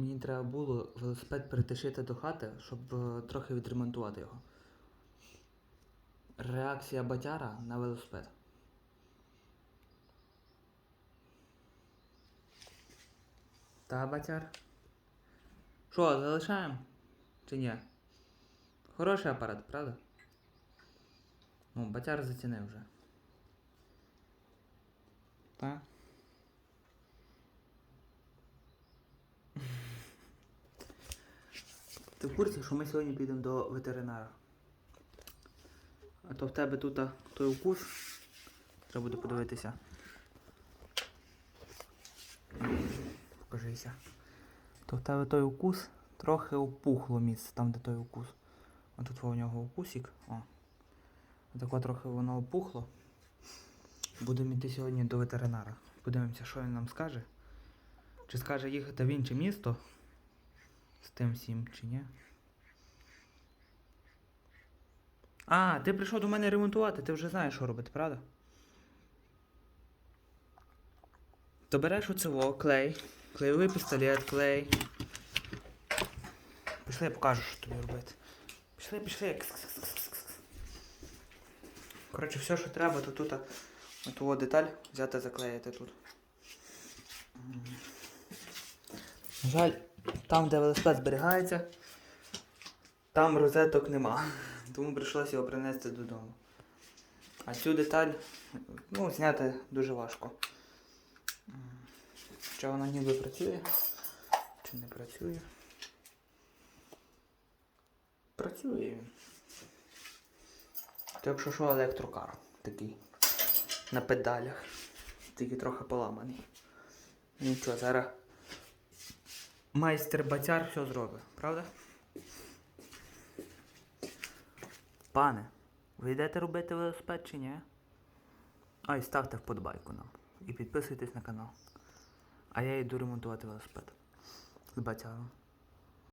Мені треба було велосипед притишити до хати, щоб е, трохи відремонтувати його. Реакція батяра на велосипед. Та, батяр. Що, залишаємо? Чи ні? Хороший апарат, правда? Ну, батяр зацінив вже. Так? Ти в курсі, що ми сьогодні підемо до ветеринара? А то в тебе тут той укус. Треба буде подивитися. Покажися. То в тебе той укус трохи опухло місце, там де той укус. А тут у нього укусик. О. Так от трохи воно опухло. Будемо йти сьогодні до ветеринара. Подивимося, що він нам скаже. Чи скаже їхати в інше місто з тим всім, чи ні? А, ти прийшов до мене ремонтувати, ти вже знаєш, що робити, правда? То береш оцево, клей, клеєвий пістолет, клей. Пішли, я покажу, що тобі робити. Пішли, пішли. Коротше, все, що треба, то тут оту деталь взяти заклеїти тут. На жаль, там, де велосипед зберігається, там розеток нема. Тому прийшлося його принести додому. А цю деталь ну, зняти дуже важко. Чи вона ніби працює? Чи не працює? Працює він. То якщо що електрокар такий. На педалях. Тільки трохи поламаний. Нічого, зараз майстер батяр все зробить, правда? Пане, ви йдете робити велосипед чи ні? А і ставте вподобайку нам. І підписуйтесь на канал. А я йду ремонтувати велосипед. З бацяром.